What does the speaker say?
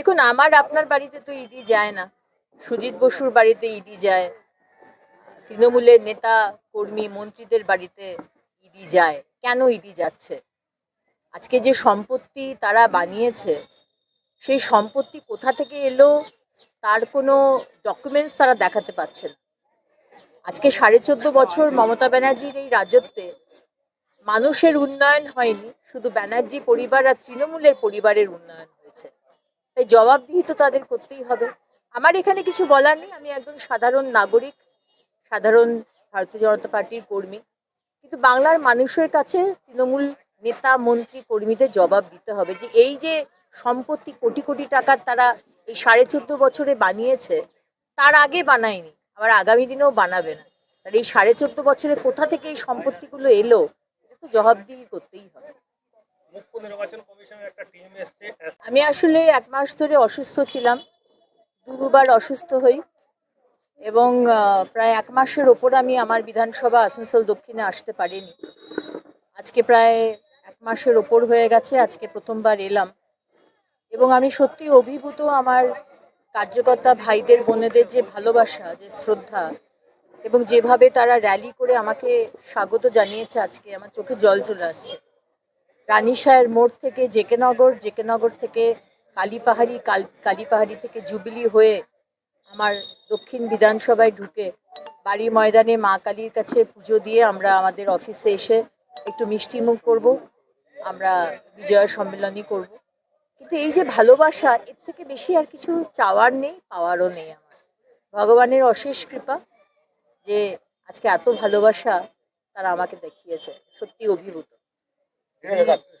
দেখুন, আমার আপনার বাড়িতে তো ইডি যায় না। সুজিত বসুর বাড়িতে ইডি যায়। তৃণমূলের নেতা, কর্মী, মন্ত্রীদের বাড়িতে ইডি যায়। কেন ইডি যাচ্ছে? আজকে যে সম্পত্তি তারা বানিয়েছে, সেই সম্পত্তি কোথা থেকে এলো? তার কোনো ডকুমেন্টস তারা দেখাতে পারছে না। আজকে সাড়ে চোদ্দ বছর মমতা ব্যানার্জির এই রাজত্বে মানুষের উন্নয়ন হয়নি, শুধু ব্যানার্জি পরিবার আর তৃণমূলের পরিবারের উন্নয়ন। তাই জবাবদিহি তো তাদের করতেই হবে। আমার এখানে কিছু বলার নেই। আমি একজন সাধারণ নাগরিক, সাধারণ ভারতীয় জনতা পার্টির কর্মী। কিন্তু বাংলার মানুষের কাছে তৃণমূল নেতা, মন্ত্রী, কর্মীদের জবাব দিতে হবে যে এই যে সম্পত্তি কোটি কোটি টাকার তারা এই সাড়ে চোদ্দ বছরে বানিয়েছে, তার আগে বানায়নি, আবার আগামী দিনেও বানাবে না। তাহলে এই সাড়ে চোদ্দ বছরে কোথা থেকে এই সম্পত্তিগুলো এলো? এটা তো জবাবদিহি করতেই হবে। মুখ্য নির্বাচন কমিশনের একটা টিম আমি আসলে এক মাস ধরে অসুস্থ ছিলাম, দুবার অসুস্থ হই এবং প্রায় এক মাসের ওপর আমি আমার বিধানসভা আসানসোল দক্ষিণে আসতে পারিনি। আজকে প্রায় এক মাসের ওপর হয়ে গেছে, আজকে প্রথমবার এলাম এবং আমি সত্যি অভিভূত আমার কার্যকর্তা ভাইদের, বোনেদের যে ভালোবাসা, যে শ্রদ্ধা এবং যেভাবে তারা র্যালি করে আমাকে স্বাগত জানিয়েছে আজকে, আমার চোখে জল চলে আসছে। রানীশায়ের মোড় থেকে জেকেনগর জেকেনগর থেকে কালীপাহাড়ি, কাল, কালীপাহাড়ি থেকে জুবিলি হয়ে আমার দক্ষিণ বিধানসভায় ঢুকে বাড়ি ময়দানে মা কালীর কাছে পুজো দিয়ে আমরা আমাদের অফিসে এসে একটু মিষ্টিমুখ করব। আমরা বিজয়া সম্মেলনী করব। কিন্তু এই যে ভালোবাসা, এর থেকে বেশি আর কিছু চাওয়ার নেই, পাওয়ারও নেই আমার। ভগবানের অশেষ কৃপা যে আজকে এত ভালোবাসা তারা আমাকে দেখিয়েছে। সত্যি অভিভূত। 对，对，对。